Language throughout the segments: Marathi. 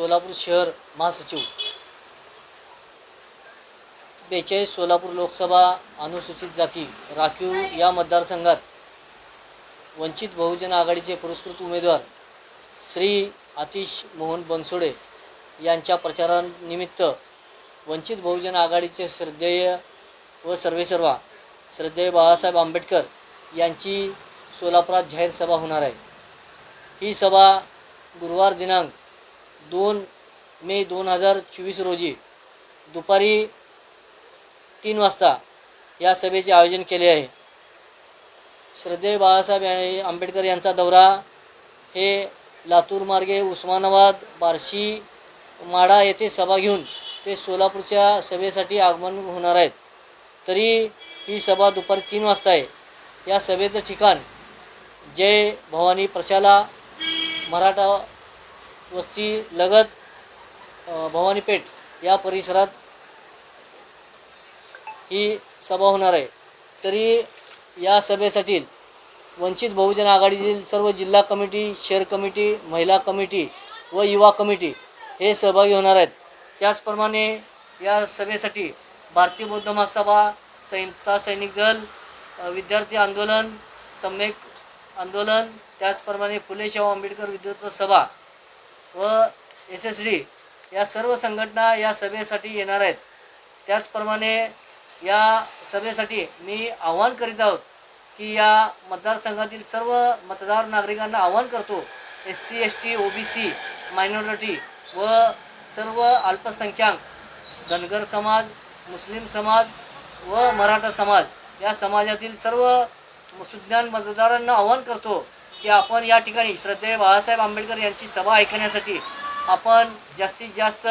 सोलापूर शहर महासचिव. बेचाळीस सोलापूर लोकसभा अनुसूचित जाती राखीव या मतदारसंघात वंचित बहुजन आघाडीचे पुरस्कृत उमेदवार श्री आतिश मोहन बनसोडे यांच्या प्रचारानिमित्त वंचित बहुजन आघाडीचे श्रद्धेय व सर्वेसर्वा श्रद्धेय बाळासाहेब आंबेडकर यांची सोलापुरात जाहीर सभा होणार आहे. ही सभा गुरुवार दिनांक दोन मे दोन हजार चोवीस रोजी दुपारी तीन वाजता या सभेचे आयोजन केले आहे. श्रद्धेय बाळासाहेब आंबेडकर यांचा दौरा हे लातूर मार्गे उस्मानाबाद बार्शी माढा येथे सभा घेऊन ते सोलापूरच्या सभेसाठी आगमन होणार आहेत. तरी ही सभा दुपारी तीन वाजता आहे. या सभेचं ठिकाण जय भवानी प्रशाला मराठा वस्ती लगत भवानीपेठ या परिसरात ही सभा होणार आहे. तरी या सभेसाठी वंचित बहुजन आघाडीतील सर्व जिल्हा कमिटी शहर कमिटी महिला कमिटी व युवा कमिटी हे सहभागी होणार आहेत. त्याचप्रमाणे या सभेसाठी भारतीय बौद्ध महासभा संयुक्ता सैनिक दल विद्यार्थी आंदोलन सम्यक आंदोलन त्याचप्रमाणे फुले शाहू आंबेडकर विद्युत सभा व एस एस डी या सर्व संघटना या सभेसाठी येणार आहेत. त्याचप्रमाणे या सभेसाठी मी आवाहन करीत आहोत की या मतदारसंघातील सर्व मतदार नागरिकांना आवाहन करतो S C S T O B C minority व सर्व अल्पसंख्याक धनगर समाज मुस्लिम समाज व मराठा समाज या समाजातील सर्व सुज्ञान मतदारांना आवाहन करतो. की आपण या ठिकाणी श्रद्धेय बाळासाहेब आंबेडकर यांची सभा ऐकण्यासाठी आपण जास्तीत जास्त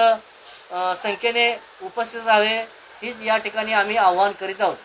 संख्येने उपस्थित राहावे हीच या ठिकाणी आम्ही आवाहन करीत आहोत.